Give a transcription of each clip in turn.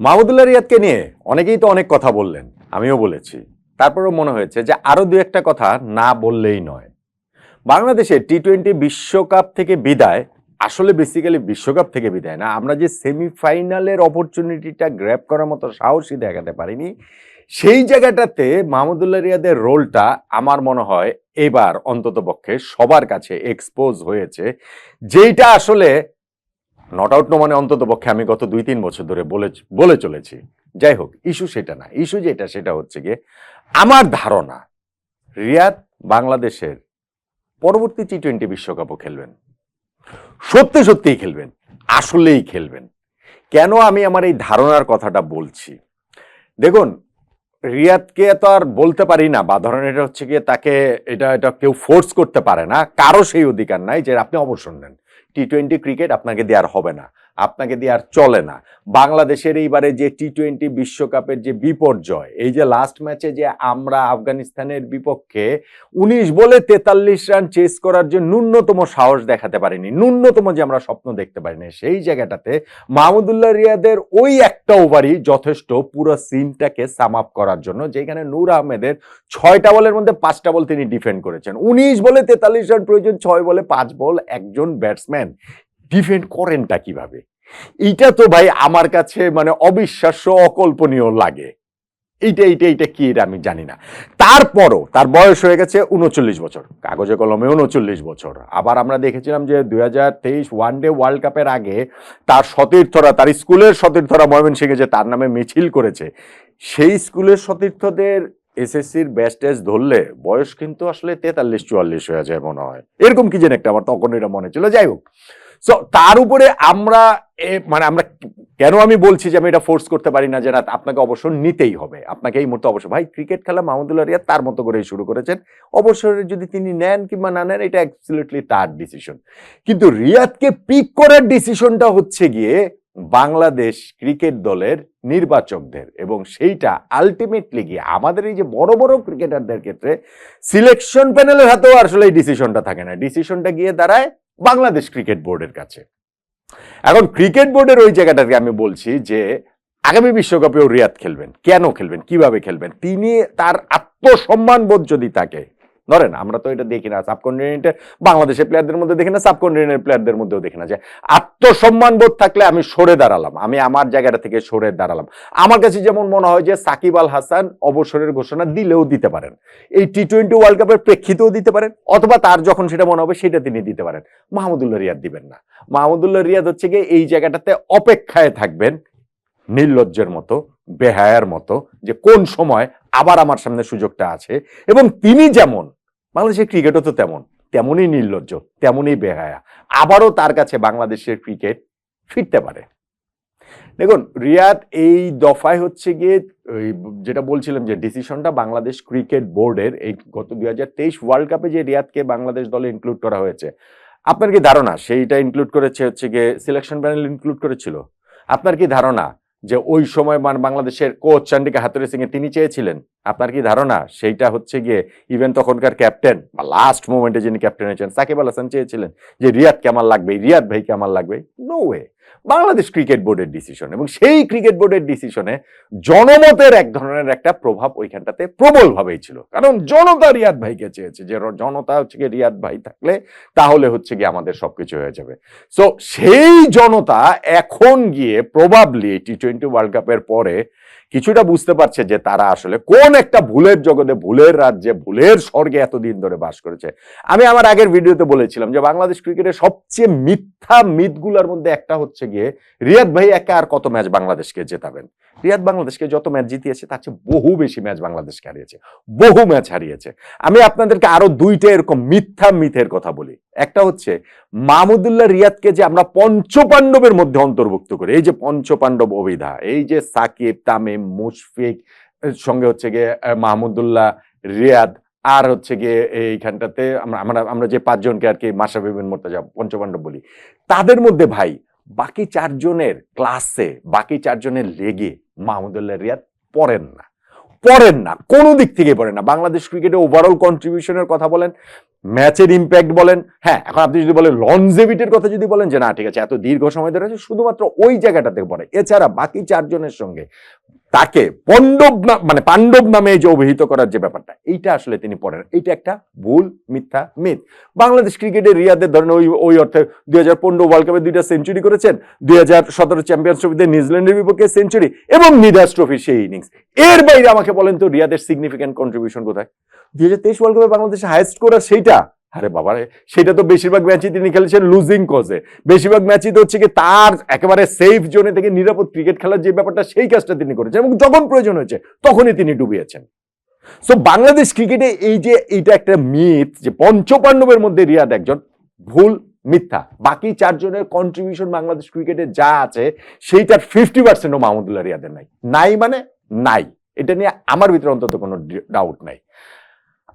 মাহমুদুল্লাহ রিয়াদকে নিয়ে অনেকেই তো অনেক কথা বললেন, আমিও বলেছি। তারপরেও মনে হয়েছে যে আরও দু একটা কথা না বললেই নয়। বাংলাদেশে টি টোয়েন্টি বিশ্বকাপ থেকে বিদায়, আসলে বেসিক্যালি বিশ্বকাপ থেকে বিদায় না, আমরা যে সেমিফাইনালের অপরচুনিটিটা গ্র্যাপ করার মতো সাহসী দেখাতে পারিনি, সেই জায়গাটাতে মাহমুদুল্লাহ রিয়াদের রোলটা আমার মনে হয় এবার অন্তত পক্ষে সবার কাছে এক্সপোজ হয়েছে, যেইটা আসলে নট আউট নো মানে অন্তত পক্ষে আমি গত দুই তিন বছর ধরে বলে বলে চলেছি। যাই হোক ইস্যু সেটা না। ইস্যু যেটা সেটা হচ্ছে গিয়ে, আমার ধারণা, রিয়াদ বাংলাদেশের পরবর্তী টি টোয়েন্টি বিশ্বকাপও খেলবেন। সত্যি সত্যিই খেলবেন। আসলেই খেলবেন। কেন আমি আমার এই ধারণার কথাটা বলছি? দেখুন, রিয়াদকে তো আর বলতে পারি না, বা ধরেন এটা হচ্ছে গিয়ে তাকে, এটা এটা কেউ ফোর্স করতে পারে না। কারও সেই অধিকার নাই যে আপনি অবসর নেন। টি টোয়েন্টি ক্রিকেট আপনাকে দেওয়ার হবে না। আপনাকে দিয়ে আর চলে না। বাংলাদেশের এইবারে যে টি টোয়েন্টি বিশ্বকাপের যে বিপর্যয়, এই যে লাস্ট ম্যাচে যে আমরা আফগানিস্তানের বিপক্ষে উনিশ বলে তেতাল্লিশ রান চেস করার যে ন্যূনতম সাহস দেখাতে পারিনি, ন্যূনতম যে আমরা স্বপ্ন দেখতে পারিনি, সেই জায়গাটাতে মাহমুদুল্লাহ রিয়াদের ওই একটা ওভারই যথেষ্ট পুরো সিনটাকে সাম আপ করার জন্য, যেখানে নূর আহমেদের ছয়টা বলের মধ্যে পাঁচটা বল তিনি ডিফেন্ড করেছেন। উনিশ বলে তেতাল্লিশ রান, প্রয়োজন ছয় বলে পাঁচ বল একজন ব্যাটসম্যান ডিফেন্ড করেনটা কীভাবে? এইটা তো ভাই আমার কাছে মানে অবিশ্বাস্য, অকল্পনীয় লাগে। এইটা এইটা এইটা কি এটা আমি জানি না। তারপরও, তার বয়স হয়ে গেছে উনচল্লিশ বছর, কাগজে কলমে উনচল্লিশ বছর। আবার আমরা দেখেছিলাম যে দুই হাজার তেইশ ওয়ান ডে ওয়ার্ল্ড কাপের আগে তার সতীর্থরা, তার স্কুলের সতীর্থরা ময়মনসিংহে যে তার নামে মিছিল করেছে, সেই স্কুলের সতীর্থদের এসএসসির ব্যাচ টেস্ট ধরলে বয়স কিন্তু আসলে তেতাল্লিশ, চুয়াল্লিশ হয়ে যায় মনে হয়। এরকম কি যেন একটা আমার তখন এটা মনে ছিল। যাই হোক সো তার উপরে আমরা মানে আমরা কেন আমি বলছি যে আমি এটা ফোর্স করতে পারি না যে না, আপনাকে অবসর নিতেই হবে? আপনাকে এই মুহূর্তে অবসর ভাই ক্রিকেট খেলা মাহমুদুল্লাহ রিয়াদ তার মতো করেই শুরু করেছেন। অবসরে যদি তিনি নেন কিংবা না নেন, এটা অ্যাবসলিউটলি তার ডিসিশন কিন্তু রিয়াদকে পিক করার ডিসিশনটা হচ্ছে গিয়ে বাংলাদেশ ক্রিকেট দলের নির্বাচকদের এবং সেইটা আলটিমেটলি গিয়ে আমাদের এই যে বড় বড় ক্রিকেটারদের ক্ষেত্রে সিলেকশন প্যানেলের হাতেও আসলে এই ডিসিশনটা থাকে না। ডিসিশনটা গিয়ে দাঁড়ায় বাংলাদেশ ক্রিকেট বোর্ডের কাছে। এখন ক্রিকেট বোর্ডের ওই জায়গাটাকে আমি বলছি যে, আগামী বিশ্বকাপেও রিয়াদ খেলবেন। কেন খেলবেন? কীভাবে খেলবেন? তিনি তার আত্মসম্মান বোধ যদি থাকে ধরেন, আমরা তো এটা দেখি না সাবকন্টিনেন্টে বাংলাদেশের প্লেয়ারদের মধ্যে দেখি না সাবকন্টিনেন্টের প্লেয়ারদের মধ্যেও দেখি না যে আত্মসম্মান বোধ থাকলে আমি সরে দাঁড়ালাম, আমি আমার জায়গাটা থেকে সরে দাঁড়ালাম। আমার কাছে যেমন মনে হয় যে সাকিব আল হাসান অবসরের ঘোষণা দিলেও দিতে পারেন, এই টি টোয়েন্টি ওয়ার্ল্ড কাপের প্রেক্ষিতেও দিতে পারেন, অথবা তার যখন সেটা মনে হবে সেটা তিনি দিতে পারেন। মাহমুদুল্লাহ রিয়াদ দিবেন না। মাহমুদুল্লাহ রিয়াদ হচ্ছে গিয়ে এই জায়গাটাতে অপেক্ষায় থাকবেন, নির্লজ্জের মতো। বেহায়ার মতো যে কোন সময় আবার আমার সামনে সুযোগটা আছে। এবং তিনি যেমন, বাংলাদেশের ক্রিকেটও তো তেমন, তেমনই নির্লজ্জ, তেমনই বেহায়া, আবারও তার কাছে বাংলাদেশের ক্রিকেট ফিরতে পারে। দেখুন, রিয়াদ এই দফায় হচ্ছে গিয়ে যেটা বলছিলাম যে ডিসিশনটা বাংলাদেশ ক্রিকেট বোর্ডের এই গত দুই হাজার তেইশ ওয়ার্ল্ড কাপে যে রিয়াদকে বাংলাদেশ দলে ইনক্লুড করা হয়েছে। আপনার কি ধারণা? সেইটা ইনক্লুড করেছে হচ্ছে গিয়ে সিলেকশন প্যানেল ইনক্লুড করেছিল? আপনার কি ধারণা? যে ওই সময় মান বাংলাদেশের কোচ চান্ডিকা হাতুরে সিং তিনি চেয়েছিলেন। আপনার কি ধারণা? সেইটা হচ্ছে গিয়ে ইভেন তখনকার ক্যাপ্টেন বা লাস্ট মোমেন্টে যিনি ক্যাপ্টেন হয়েছেন, সাকিব আল হাসান চেয়েছিলেন যে রিয়াদ কেমন লাগবে, রিয়াদ ভাই কেমন লাগবে। নো ওয়ে বাংলাদেশ ক্রিকেট বোর্ডের ডিসিশন এবং সেই ক্রিকেট বোর্ডের ডিসিশনে জনমতের এক ধরনের একটা প্রভাব ওইখানটাতে প্রবলভাবেই ছিল। কারণ জনতা রিয়াদ ভাইকে চেয়েছে যে, জনতা হচ্ছে গিয়ে রিয়াদ ভাই থাকলে তাহলে হচ্ছে গিয়ে আমাদের সবকিছু হয়ে যাবে। সো সেই জনতা এখন গিয়ে প্রবাবলি টি টোয়েন্টি ওয়ার্ল্ড কাপের পরে কিছুটা বুঝতে পারছে যে তারা আসলে কোন একটা ভুলের জগতে, ভুলের রাজ্যে, ভুলের স্বর্গে এতদিন ধরে বাস করেছে। আমি আমার আগের ভিডিওতে বলেছিলাম যে বাংলাদেশ ক্রিকেটের সবচেয়ে মিথ্যা মিথগুলোর মধ্যে একটা হচ্ছে গিয়ে রিয়াদ ভাই একা আর কত ম্যাচ বাংলাদেশকে জেতাবেন? রিয়াদ বাংলাদেশকে যত ম্যাচ জিতিয়েছে, তার চেয়ে বহু বেশি ম্যাচ বাংলাদেশকে হারিয়েছে। বহু ম্যাচ হারিয়েছে। আমি আপনাদেরকে আরও দুইটা এরকম মিথ্যা মিথের কথা বলি। একটা হচ্ছে মাহমুদুল্লাহ রিয়াদকে যে আমরা পঞ্চপাণ্ডবের মধ্যে অন্তর্ভুক্ত করি। এই যে পঞ্চপাণ্ডব অভিধা এই যে সাকিব, তামিম, মুশফিক সঙ্গে হচ্ছে গিয়ে মাহমুদুল্লাহ রিয়াদ, আর হচ্ছে গিয়ে এইখানটাতে আমরা আমরা যে পাঁচজনকে আর কি মাসাবিবিন মোর্তাজা, পঞ্চপাণ্ডব বলি। তাদের মধ্যে ভাই, বাকি চারজনের ক্লাসে, বাকি চারজনের লেগে মাহমুদুল্লাহ রিয়াদ পড়েন না। পড়েন না, কোনো দিক থেকে পড়েন না। বাংলাদেশ ক্রিকেটে ওভারঅল কন্ট্রিবিউশনের কথা বলেন ম্যাচের ইম্প্যাক্ট বলেন হ্যাঁ এখন আপনি যদি বলেন লনজেভিটির কথা যদি বলেন যে না, ঠিক আছে, এত দীর্ঘ সময় ধরে আছে, শুধুমাত্র ওই জায়গাটাতে পড়ে। এছাড়া বাকি চারজনের সঙ্গে তাকে পণ্ডব মানে পাণ্ডব নামে যে অভিহিত করার যে ব্যাপারটা, এইটা আসলে তিনি পড়েন। এইটা একটা ভুল, মিথ্যা, মিথ। বাংলাদেশ ক্রিকেটে রিয়াদের ধরেন ওই ওই অর্থে দুই হাজার পনেরো ওয়ার্ল্ড কাপে দুইটা সেঞ্চুরি করেছেন, দুই হাজার সতেরো চ্যাম্পিয়ন্স ট্রফিতে নিউজিল্যান্ডের বিপক্ষে সেঞ্চুরি এবং নিদাস ট্রফির সেই ইনিংস এর বাইরে আমাকে বলেন তো রিয়াদের সিগনিফিক্যান্ট কন্ট্রিবিউশন কোথায়? দুই হাজার তেইশ ওয়ার্ল্ড কাপে বাংলাদেশে হাইয়েস্ট করা সেইটা আরে বাবা সেটা তো বেশিরভাগ ম্যাচই তিনি খেলেছেন লুজিং কজে বেশিরভাগ ম্যাচই তো হচ্ছে কি তার একেবারে সেফ জোনে থেকে নিরাপদ ক্রিকেট খেলার যে ব্যাপারটা, সেই কাজটা তিনি করেছেন এবং যখন প্রয়োজন হয়েছে, তখনই তিনি ডুবিয়েছেন। সো বাংলাদেশ ক্রিকেটে এই যে এইটা একটা মিথ যে পঞ্চপাণ্ডবের মধ্যে রিয়াদ একজন, ভুল মিথ্যা। বাকি চারজনের কন্ট্রিবিউশন বাংলাদেশ ক্রিকেটে যা আছে, সেইটার ফিফটি পার্সেন্টও মাহমুদুল্লাহ রিয়াদের নাই। নাই মানে নাই। এটা নিয়ে আমার ভিতরে অন্তত কোনো ডাউট নাই।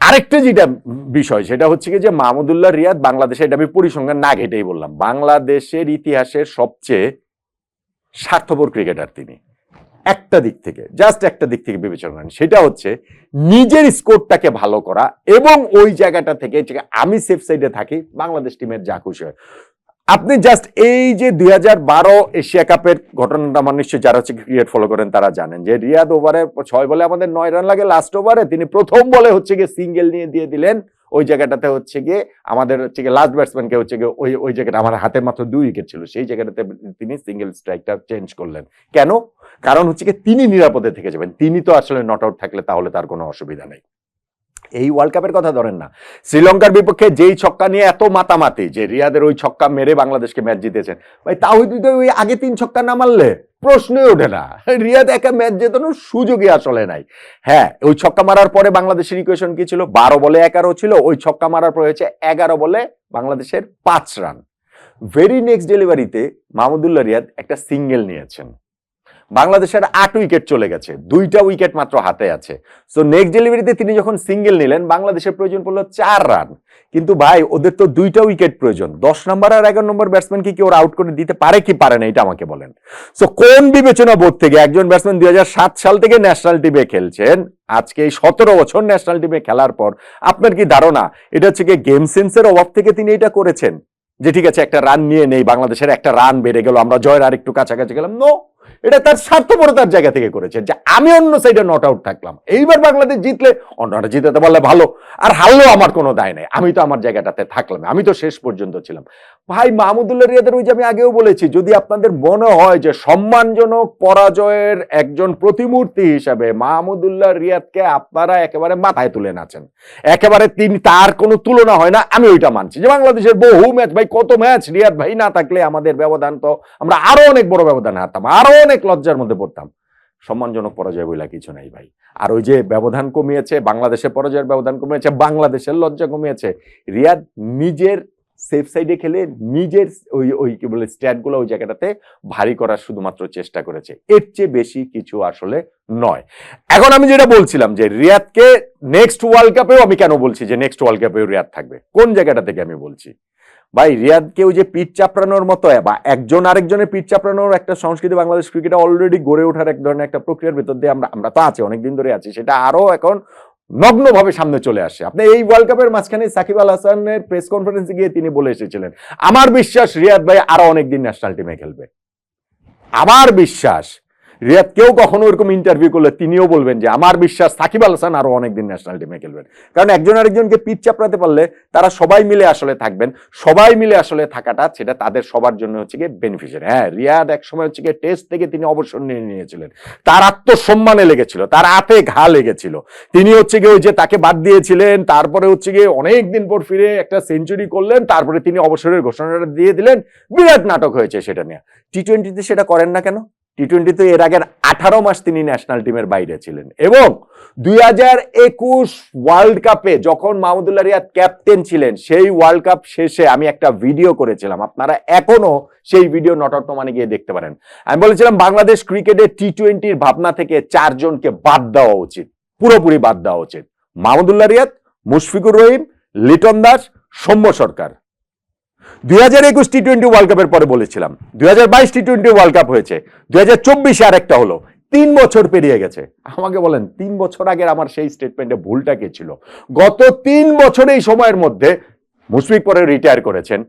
আরেকটা যেটা বিষয়, সেটা হচ্ছে কি যে মাহমুদুল্লাহ রিয়াদ বাংলাদেশে এটা আমি পরিসংখ্যান না ঘেটেই বললাম, বাংলাদেশের ইতিহাসের সবচেয়ে স্বার্থপর ক্রিকেটার তিনি। একটা দিক থেকে জাস্ট একটা দিক থেকে বিবেচনা করেন, সেটা হচ্ছে নিজের স্কোরটাকে ভালো করা এবং ওই জায়গাটা থেকে, আমি সেফ সাইডে থাকি, বাংলাদেশ টিমের যা খুশি হয়। আপনি জাস্ট এই যে দুই হাজার বারো এশিয়া কাপের ঘটনাটা আমার নিশ্চয়ই যারা হচ্ছে ক্রিকেট ফলো করেন তারা জানেন যে রিয়াদ ওভারে ছয় বলে আমাদের নয় রান লাগে লাস্ট ওভারে তিনি প্রথম বলে হচ্ছে গিয়ে সিঙ্গেল নিয়ে দিয়ে দিলেন। ওই জায়গাটাতে হচ্ছে গিয়ে আমাদের হচ্ছে গিয়ে লাস্ট ব্যাটসম্যানকে হচ্ছে গিয়ে ওই ওই জায়গাটা আমার হাতে মাত্র দুই উইকেট ছিল। সেই জায়গাটাতে তিনি সিঙ্গেল স্ট্রাইকটা চেঞ্জ করলেন। কেন? কারণ হচ্ছে গিয়ে তিনি নিরাপদে থেকে যাবেন। তিনি তো আসলে নট আউট থাকলে তাহলে তার কোনো অসুবিধা নেই। এই ওয়ার্ল্ড কাপের কথা ধরেন না। শ্রীলঙ্কার বিপক্ষে যেই ছক্কা নিয়ে এত মাতামাতি যে রিয়াদের ওই ছক্কা মেরে বাংলাদেশকে ম্যাচ জিতেছেন, ভাই তাহিদ ওই আগে তিন ছক্কা না মারলে প্রশ্নই ওঠে না। রিয়াদ একা ম্যাচ জেতানোর সুযোগই আসলে নাই। হ্যাঁ ওই ছক্কা মারার পরে বাংলাদেশের ইকুয়েশন কি ছিল? বারো বলে এগারো ছিল, ওই ছক্কা মারার পরে হয়েছে এগারো বলে বাংলাদেশের পাঁচ রান ভেরি নেক্সট ডেলিভারিতে মাহমুদুল্লাহ রিয়াদ একটা সিঙ্গেল নিয়েছেন। বাংলাদেশের আট উইকেট চলে গেছে, দুইটা উইকেট মাত্র হাতে আছে। সো নেক্সট ডেলিভারিতে তিনি যখন সিঙ্গেল নিলেন, বাংলাদেশের প্রয়োজন পড়ল চার রান। কিন্তু ভাই, ওদের তো দুইটা উইকেট প্রয়োজন। দশ নম্বর আর এগারো নম্বর ব্যাটসম্যান কি ওরা আউট করে দিতে পারে কি পারে না, এটা আমাকে বলেন। সো কোন বিবেচনা বোধ থেকে একজন ব্যাটসম্যান দুই হাজার সাত সাল থেকে ন্যাশনাল টিমে খেলছেন, আজকে এই সতেরো বছর ন্যাশনাল টিমে খেলার পর, আপনার কি ধারণা? এটা হচ্ছে কি গেম সেন্সের অভাব থেকে তিনি এটা করেছেন? যে ঠিক আছে, একটা রান নিয়ে নেই, বাংলাদেশের একটা রান বেড়ে গেল, আমরা জয়ের আর একটু কাছাকাছি গেলাম। নো এটা তার স্বার্থপরতার জায়গা থেকে করেছে যে আমি অন্য সাইডে নট আউট থাকলাম। এইবার বাংলাদেশ জিতলে অন্যটা জিতাতে পারলে ভালো। আর হারলেও আমার কোনো দায় নেই। আমি তো আমার জায়গাটাতে থাকলাম। আমি তো শেষ পর্যন্ত ছিলাম। ভাই মাহমুদুল্লাহ রিয়াদের ওই যে আমি আগেও বলেছি, যদি আপনাদের মনে হয় যে সম্মানজনক পরাজয়ের একজন প্রতিমূর্তি হিসাবে মাহমুদুল্লাহ রিয়াদকে আপনারা একেবারে মাথায় তুলে নাচেন, একেবারে তিনি তার কোনো তুলনা হয় না, আমি ওইটা মানছি। যে বাংলাদেশের বহু ম্যাচ, ভাই কত ম্যাচ রিয়াদ ভাই না থাকলে আমাদের ব্যবধান তো আমরা আরও অনেক বড় ব্যবধান হারতাম, আরও অনেক লজ্জার মধ্যে পড়তাম। সম্মানজনক পরাজয় বইলা কিছু নাই ভাই। আর ওই যে ব্যবধান কমিয়েছে, বাংলাদেশের পরাজয়ের ব্যবধান কমিয়েছে, বাংলাদেশের লজ্জা কমিয়েছে, রিয়াদ নিজের সেফ সাইডে খেলে নিজের ওই ওই কি বলে স্ট্যাটগুলো ওই জায়গাটাতে ভারী করার শুধুমাত্র চেষ্টা করেছে। এর চেয়ে বেশি কিছু আসলে নয়। এখন আমি যেটা বলছিলাম যে রিয়াদকে নেক্সট ওয়ার্ল্ড কাপেও আমি কেন বলছি যে নেক্সট ওয়ার্ল্ড কাপেও রিয়াদ থাকবে? কোন জায়গাটা থেকে আমি বলছি? ভাই, রিয়াদকে ওই যে পিঠ চাপড়ানোর মতো, বা একজন আরেকজনের পিঠ চাপড়ানোর একটা সংস্কৃতি বাংলাদেশ ক্রিকেটে অলরেডি গড়ে ওঠার এক ধরনের একটা প্রক্রিয়ার ভেতর দিয়ে আমরা আমরা তো আছি, অনেকদিন ধরে আছি, সেটা আরও এখন নগ্নভাবে সামনে চলে আসে। আপনি এই ওয়ার্ল্ড কাপের মাঝখানে সাকিব আল হাসানের প্রেস কনফারেন্সে গিয়ে তিনি বলে এসেছিলেন, আমার বিশ্বাস রিয়াদ ভাই আরও অনেকদিন ন্যাশনাল টিমে খেলবে। আমার বিশ্বাস রিয়াদ কেউ কখনো এরকম ইন্টারভিউ করলে তিনিও বলবেন যে, আমার বিশ্বাস সাকিব আল হাসান আরও অনেকদিন ন্যাশনাল টিমে খেলবেন। কারণ একজন আরেকজনকে পিচ চাপড়াতে পারলে তারা সবাই মিলে আসলে থাকবেন, সবাই মিলে আসলে থাকাটা সেটা তাদের সবার জন্য হচ্ছে গিয়ে বেনিফিশিয়ারি হ্যাঁ রিয়াদ এক সময় হচ্ছে গিয়ে টেস্ট থেকে তিনি অবসর নিয়ে নিয়েছিলেন। তার আত্মসম্মানে লেগেছিল, তার হাতে ঘা লেগেছিল। তিনি হচ্ছে গিয়ে ওই যে তাকে বাদ দিয়েছিলেন, তারপরে হচ্ছে গিয়ে অনেক দিন পর ফিরে একটা সেঞ্চুরি করলেন, তারপরে তিনি অবসরের ঘোষণাটা দিয়ে দিলেন। বিরাট নাটক হয়েছে সেটা নিয়ে। টি টোয়েন্টিতে সেটা করেন না কেন? টি টোয়েন্টিতে এর আগের আঠারো মাস তিনি ন্যাশনাল টিমের বাইরে ছিলেন। এবং দুই হাজার একুশ ওয়ার্ল্ড কাপে যখন মাহমুদুল্লাহ রিয়াদ ক্যাপ্টেন ছিলেন, সেই ওয়ার্ল্ড কাপ শেষে আমি একটা ভিডিও করেছিলাম। আপনারা এখনও সেই ভিডিও নট আউট মানে গিয়ে দেখতে পারেন। আমি বলেছিলাম, বাংলাদেশ ক্রিকেটে টি টোয়েন্টির ভাবনা থেকে চারজনকে বাদ দেওয়া উচিত। পুরোপুরি বাদ দেওয়া উচিত। মাহমুদুল্লাহ রিয়াদ, মুশফিকুর রহিম, লিটন দাস, সৌম্য সরকার। দুই হাজার একুশ টি টোয়েন্টি ওয়ার্ল্ড কাপের পরে বলেছিলাম। দুই হাজার বাইশ টি টোয়েন্টি ওয়ার্ল্ড কাপ হয়েছে। দুই হাজার চব্বিশে আরেকটা হলো। তিন বছর পেরিয়ে গেছে। আমাকে বলেন, তিন বছর আগের আমার সেই স্টেটমেন্টে ভুলটা কে ছিল? গত তিন বছর এই সময়ের মধ্যে মুশফিক পরে রিটায়ার করেছেন।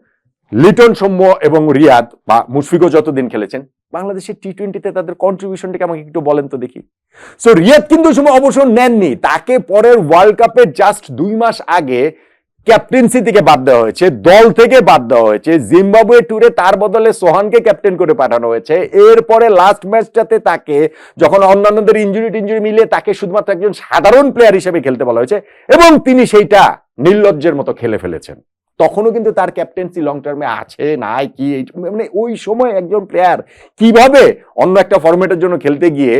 লিটন সৌম্য এবং রিয়াদ বা মুশফিকও যতদিন খেলেছেন, বাংলাদেশের টি টোয়েন্টিতে তাদের কন্ট্রিবিউশনটাকে আমাকে একটু বলেন তো দেখি। সো রিয়াদ কিন্তু সময় অবসর নেননি। তাকে পরের ওয়ার্ল্ড কাপের জাস্ট দুই মাস আগে ক্যাপ্টেন্সি থেকে বাদ দেওয়া হয়েছে, দল থেকে বাদ দেওয়া হয়েছে, জিম্বাবুয়ে ট্যুরে তার বদলে সোহানকে ক্যাপ্টেন করে পাঠানো হয়েছে। এরপরে লাস্ট ম্যাচটাতে তাকে, যখন অন্যান্যদের ইঞ্জুরি টিঞ্জুরি মিলিয়ে তাকে শুধুমাত্র একজন সাধারণ প্লেয়ার হিসেবে খেলতে বলা হয়েছে, এবং তিনি সেইটা নির্লজ্জের মতো খেলে ফেলেছেন। তখনও কিন্তু তার ক্যাপ্টেন্সি লং টার্মে আছে, নাই, কি মানে ওই সময় একজন প্লেয়ার কীভাবে অন্য একটা ফরম্যাটের জন্য খেলতে গিয়ে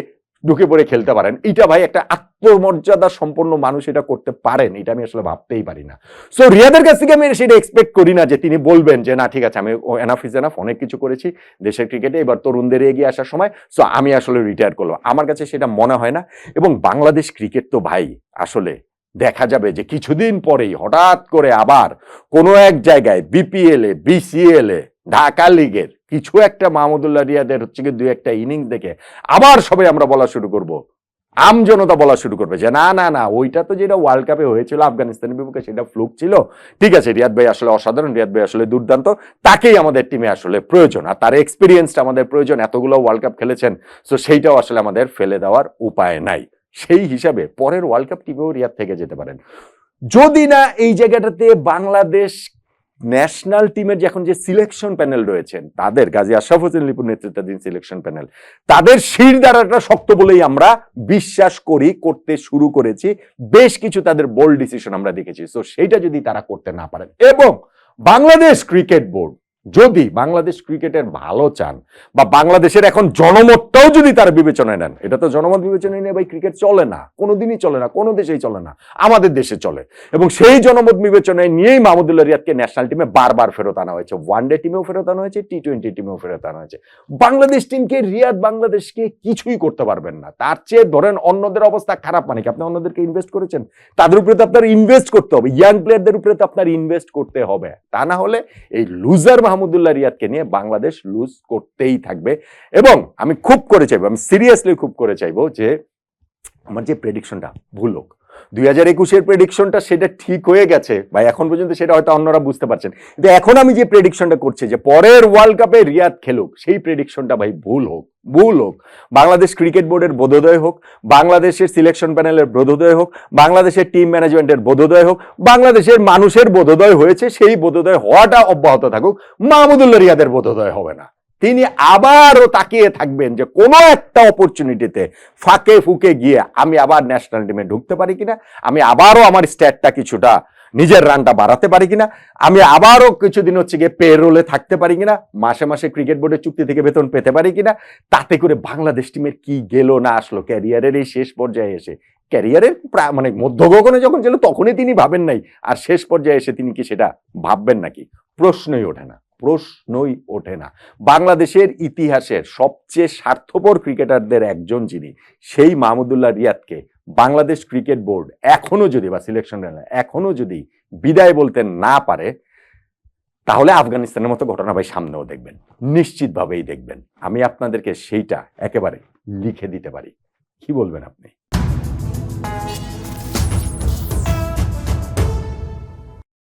ঢুকে পড়ে খেলতে পারেন। এটা ভাই একটা আত্মমর্যাদা সম্পন্ন মানুষ এটা করতে পারেন, এটা আমি আসলে ভাবতেই পারি না। সো রিয়াদের কাছ থেকে আমি সেটা এক্সপেক্ট করি না যে তিনি বলবেন যে, না, ঠিক আছে, আমি এনাফ ইজ এনাফ অনেক কিছু করেছি দেশের ক্রিকেটে এবার তরুণদের এগিয়ে আসার সময় সো আমি আসলে রিটায়ার করল আমার কাছে সেটা মনে হয় না। এবং বাংলাদেশ ক্রিকেট তো ভাই, আসলে দেখা যাবে যে কিছুদিন পরেই, হঠাৎ করে আবার কোনো এক জায়গায় বিপিএল বিসিএল ঢাকা লিগের কিছু একটা মাহমুদুল্লাহ রিয়াদের হচ্ছে কি দুই একটা ইনিংস দেখে আবার সবাই আমরা বলা শুরু করব। আম জনতা বলা শুরু করবে যে, না না না, ওইটা তো যেটা ওয়ার্ল্ড কাপে হয়েছিল, আফগানিস্তানের বিপক্ষে সেটা ফ্লুক ছিল। ঠিক আছে, রিয়াদ ভাই আসলে অসাধারণ, রিয়াদ ভাই আসলে দুর্দান্ত। তাকেই আমাদের টিমে আসলে প্রয়োজন আর তার এক্সপিরিয়েন্সটা আমাদের প্রয়োজন। এতগুলো ওয়ার্ল্ড কাপ খেলেছেন সো সেইটাও আসলে আমাদের ফেলে দেওয়ার উপায় নাই। সেই হিসাবে পরের ওয়ার্ল্ড কাপ টিমেও রিয়াদ থেকে যেতে পারেন। যদি না এই জায়গাটাতে বাংলাদেশ ন্যাশনাল টিমের যখন যে সিলেকশন প্যানেল রয়েছেন, তাদের, গাজী আশরাফ হোসেন লিপুর নেতৃত্বাধীন সিলেকশন প্যানেল তাদের শির দ্বারাটা শক্ত বলেই আমরা বিশ্বাস করি, করতে শুরু করেছি। বেশ কিছু তাদের বোল্ড ডিসিশন আমরা দেখেছি। সো সেইটা যদি তারা করতে না পারেন। এবং বাংলাদেশ ক্রিকেট বোর্ড যদি বাংলাদেশ ক্রিকেটের ভালো চান বা বাংলাদেশের এখন জনমতটাও যদি তারা বিবেচনায় নেন, এটা তো জনমত বিবেচনায় নিয়ে ভাই ক্রিকেট চলে না, কোনোদিনই চলে না, কোনো দেশেই চলে না, আমাদের দেশে চলে। এবং সেই জনমত বিবেচনায় নিয়েই মাহমুদুল্লাহ রিয়াদকে ন্যাশনাল টিমে বারবার ফেরত আনা হয়েছে ওয়ান ডে টিমেও ফেরত আনা হয়েছে টি টোয়েন্টি টিমেও ফেরত আনা হয়েছে। বাংলাদেশ টিমকে রিয়াদ বাংলাদেশকে কিছুই করতে পারবেন না। তার চেয়ে ধরেন অন্যদের অবস্থা খারাপ মানে কি আপনি অন্যদেরকে ইনভেস্ট করেছেন? তাদের উপরে তো আপনার ইনভেস্ট করতে হবে ইয়াং প্লেয়ারদের উপরে তো আপনার ইনভেস্ট করতে হবে। তা না হলে এই লুজার মাহমুদুল্লাহ রিয়াদকে নিয়ে বাংলাদেশ লুজ করতেই থাকবে। এবং আমি খুব করে চাইব, আমি সিরিয়াসলি খুব করে চাইব যে আমার যে প্রেডিকশনটা ভুল হোক দুই হাজার একুশের প্রেডিকশনটা সেটা ঠিক হয়ে গেছে বা এখন পর্যন্ত সেটা হয়তো অন্যরা বুঝতে পারছেন। কিন্তু এখন আমি যে প্রেডিকশনটা করছি যে পরের ওয়ার্ল্ড কাপে রিয়াদ খেলুক, সেই প্রেডিকশনটা ভাই ভুল হোক ভুল হোক। বাংলাদেশ ক্রিকেট বোর্ডের বোধোদয় হোক, বাংলাদেশের সিলেকশন প্যানেলের বোধোদয় হোক, বাংলাদেশের টিম ম্যানেজমেন্টের বোধোদয় হোক, বাংলাদেশের মানুষের বোধোদয় হয়েছে, সেই বোধোদয় হওয়াটা অব্যাহত থাকুক, মাহমুদুল্লাহ রিয়াদের বোধোদয় হবে না। তিনি আবারও তাকিয়ে থাকবেন যে কোনো একটা অপরচুনিটিতে ফাঁকে ফুকে গিয়ে আমি আবার ন্যাশনাল টিমে ঢুকতে পারি কিনা? আমি আবারও আমার স্ট্যাটটা কিছুটা নিজের রানটা বাড়াতে পারি কিনা? আমি আবারও কিছুদিন হচ্ছে গিয়ে পে রোলে থাকতে পারি কিনা? মাসে মাসে ক্রিকেট বোর্ডের চুক্তি থেকে বেতন পেতে পারি কিনা? তাতে করে বাংলাদেশ টিমের কি গেল না আসলো? ক্যারিয়ারের এই শেষ পর্যায়ে এসে ক্যারিয়ারের প্রায় মানে মধ্যগগনে যখন ছিল তখনই তিনি ভাবেন নাই। আর শেষ পর্যায়ে এসে তিনি কি সেটা ভাববেন নাকি? প্রশ্নই ওঠে না। প্রশ্নই ওঠে না। বাংলাদেশের ইতিহাসের সবচেয়ে স্বার্থপর ক্রিকেটারদের একজন যিনি, সেই মাহমুদুল্লাহ রিয়াদকে বাংলাদেশ ক্রিকেট বোর্ড এখনও যদি বা সিলেকশন এখনও যদি বিদায় বলতে না পারে, তাহলে আফগানিস্তানের মতো ঘটনা ভাই সামনেও দেখবেন। নিশ্চিতভাবেই দেখবেন। আমি আপনাদেরকে সেইটা একেবারে লিখে দিতে পারি। কি বলবেন আপনি?